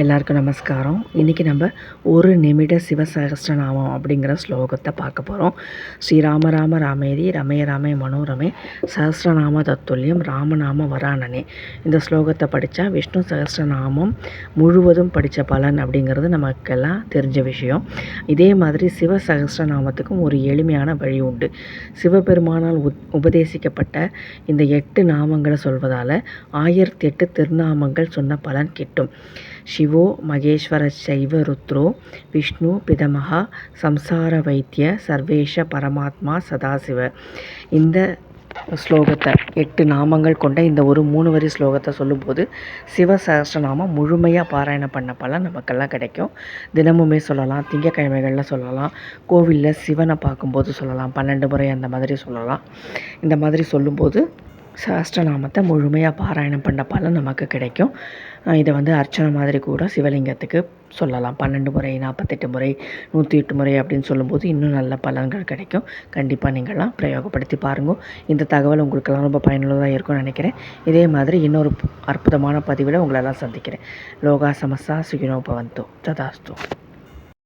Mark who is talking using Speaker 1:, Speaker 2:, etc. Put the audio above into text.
Speaker 1: எல்லாருக்கும் நமஸ்காரம். இன்றைக்கி நம்ம ஒரு நிமிட சிவசகஸ்ரநாமம் அப்படிங்கிற ஸ்லோகத்தை பார்க்க போகிறோம் ஸ்ரீராம ராம ராமேதி ரமே ராமே மனோரமே சஹஸ்ரநாம தத்துல்யம் ராமநாம வராணனே இந்த ஸ்லோகத்தை படித்தா விஷ்ணு சகஸ்ரநாமம் முழுவதும் படித்த பலன் அப்படிங்கிறது நமக்கெல்லாம் தெரிஞ்ச விஷயம். இதே மாதிரி சிவ சகஸ்ரநாமத்துக்கும் ஒரு எளிமையான வழி உண்டு. சிவபெருமானால் உபதேசிக்கப்பட்ட இந்த எட்டு நாமங்களை சொல்வதால் ஆயிரத்தி எட்டு திருநாமங்கள் சொன்ன பலன் கிட்டும். சிவ மகேஸ்வரச்சைவ ருத்ரோ விஷ்ணு பிதமகா சம்சார வைத்திய சர்வேஷ பரமாத்மா சதாசிவ இந்த ஸ்லோகத்தை எட்டு நாமங்கள் கொண்ட இந்த ஒரு மூணு வரி ஸ்லோகத்தை சொல்லும்போது சிவ சகஸ்ரநாமம் முழுமையாக பாராயணம் பண்ண பலன் நமக்கெல்லாம் கிடைக்கும். தினமுமே சொல்லலாம் திங்கக்கிழமைகளில் சொல்லலாம் கோவிலில் சிவனை பார்க்கும்போது சொல்லலாம் பன்னெண்டு முறை அந்த மாதிரி சொல்லலாம். இந்த மாதிரி சொல்லும்போது சாஸ்திரநாமத்தை முழுமையாக பாராயணம் பண்ண பலன் நமக்கு கிடைக்கும். இதை வந்து அர்ச்சனை மாதிரி கூட சிவலிங்கத்துக்கு சொல்லலாம். பன்னெண்டு முறை நாற்பத்தெட்டு முறை நூற்றி எட்டு முறை அப்படின்னு சொல்லும்போது இன்னும் நல்ல பலன்கள் கிடைக்கும். கண்டிப்பாக நீங்கள்லாம் பிரயோகப்படுத்தி பாருங்க. இந்த தகவல் உங்களுக்கெல்லாம் ரொம்ப பயனுள்ளதாக இருக்கும்னு நினைக்கிறேன். இதே மாதிரி இன்னொரு அற்புதமான பதிவில் உங்களெல்லாம் சந்திக்கிறேன். லோகா சமஸ்தா சுகினோபவந்தோ ததாஸ்தோ